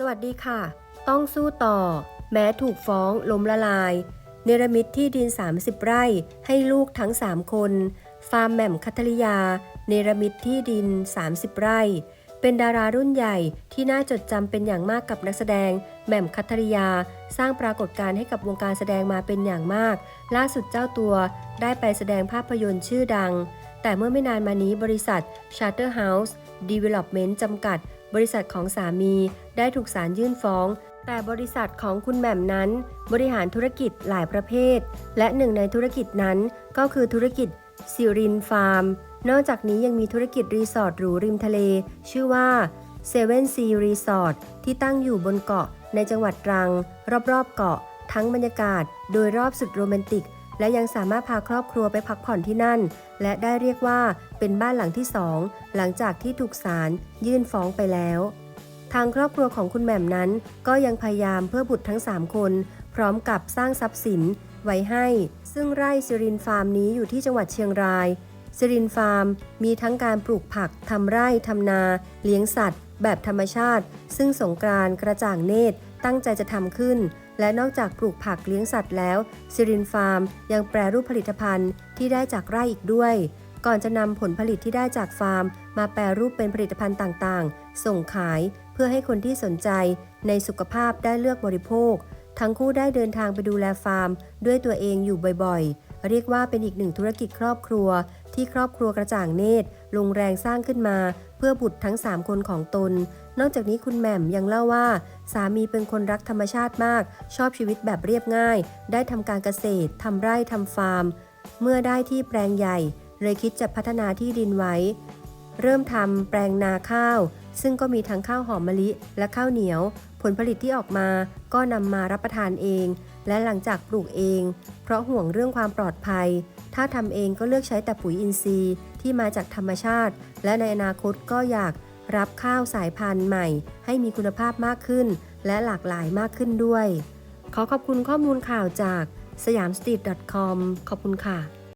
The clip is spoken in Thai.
สวัสดีค่ะ ต้องสู้ต่อ แม้ถูกฟ้องล้มละลาย เนรมิตที่ดิน 30 ไร่ให้ลูกทั้ง 3 คน ฟาร์มแหม่มคัทริยา เนรมิตที่ดิน 30 ไร่ เป็นดารารุ่นใหญ่ที่น่าจดจำเป็นอย่างมากกับนักแสดงแหม่มคัทริยา สร้างปรากฏการณ์ให้กับวงการแสดงมาเป็นอย่างมาก ล่าสุดเจ้าตัวได้ไปแสดงภาพยนตร์ชื่อดัง แต่เมื่อไม่นานมานี้บริษัท Charterhouse Development จำกัด บริษัทของสามีได้ถูกศาลยื่นฟ้อง แต่บริษัทของคุณแหม่มนั้น บริหารธุรกิจหลายประเภท และหนึ่งในธุรกิจนั้นก็คือธุรกิจซิรินฟาร์ม นอกจากนี้ยังมีธุรกิจรีสอร์ทหรูริมทะเล ชื่อว่า7 Sea Resort ที่ตั้งอยู่บนเกาะในจังหวัดตรัง รอบๆเกาะ ทั้งบรรยากาศ โดยรอบสุดโรแมนติก และยังสามารถพาครอบครัวไปพักผ่อนที่นั่น และได้เรียกว่าเป็นบ้านหลังที่สองหลังจากที่ถูกศาลยื่นฟ้องไปแล้ว ทางครอบครัวของคุณแหม่มนั้น ก็ยังพยายามเพื่อบุตรทั้ง 3 คน พร้อมกับสร้างทรัพย์สินไว้ให้ ซึ่งไร่ซิรินฟาร์มนี้อยู่ที่จังหวัดเชียงรายซิรินฟาร์ม มีทั้งการปลูกผักทำไร่ทำนา เลี้ยงสัตว์ แบบธรรมชาติ ซึ่งสงกรานต์กระจ่างเนตรตั้งใจจะทำขึ้น และนอกจากปลูกผักเลี้ยงสัตว์แล้วซิรินฟาร์ม ยังแปรรูปผลิตภัณฑ์ที่ได้จากไร่อีกด้วย ก่อนจะนำผลผลิตที่ได้จากฟาร์ม มาแปรรูปเป็นผลิตภัณฑ์ต่างๆ ส่งขายเพื่อให้คนที่สนใจในสุขภาพได้เลือกบริโภค ทั้งคู่ได้เดินทางไปดูแลฟาร์ม ด้วยตัวเองอยู่บ่อยๆ เรียกว่าเป็นอีกหนึ่งธุรกิจครอบครัว ที่ครอบครัวกระจ่างเนตรลงแรงสร้างขึ้นมา เพื่อบุตรทั้ง 3 คนของตน นอกจากนี้คุณแหม่มยังเล่าว่า สามีเป็นคนรักธรรมชาติมาก ชอบชีวิตแบบเรียบง่าย ได้ทำการเกษตรทำไร่ทำฟาร์ม เมื่อได้ที่แปลงใหญ่ เลยคิดจะพัฒนาที่ดินไว้ เริ่มทำแปลงนาข้าว ซึ่งก็มีทั้งข้าวหอมมะลิและข้าวเหนียว ผลผลิตที่ออกมาก็นำมารับประทานเอง และหลังจากปลูกเอง เพราะห่วงเรื่องความปลอดภัย ถ้าทำเองก็เลือกใช้แต่ปุ๋ยอินทรีย์ที่มาจากธรรมชาติ และในอนาคตก็อยากรับข้าวสายพันธุ์ใหม่ ให้มีคุณภาพมากขึ้น และหลากหลายมากขึ้นด้วย ขอขอบคุณข้อมูลข่าวจากสยามสตรีท .com ขอบคุณค่ะ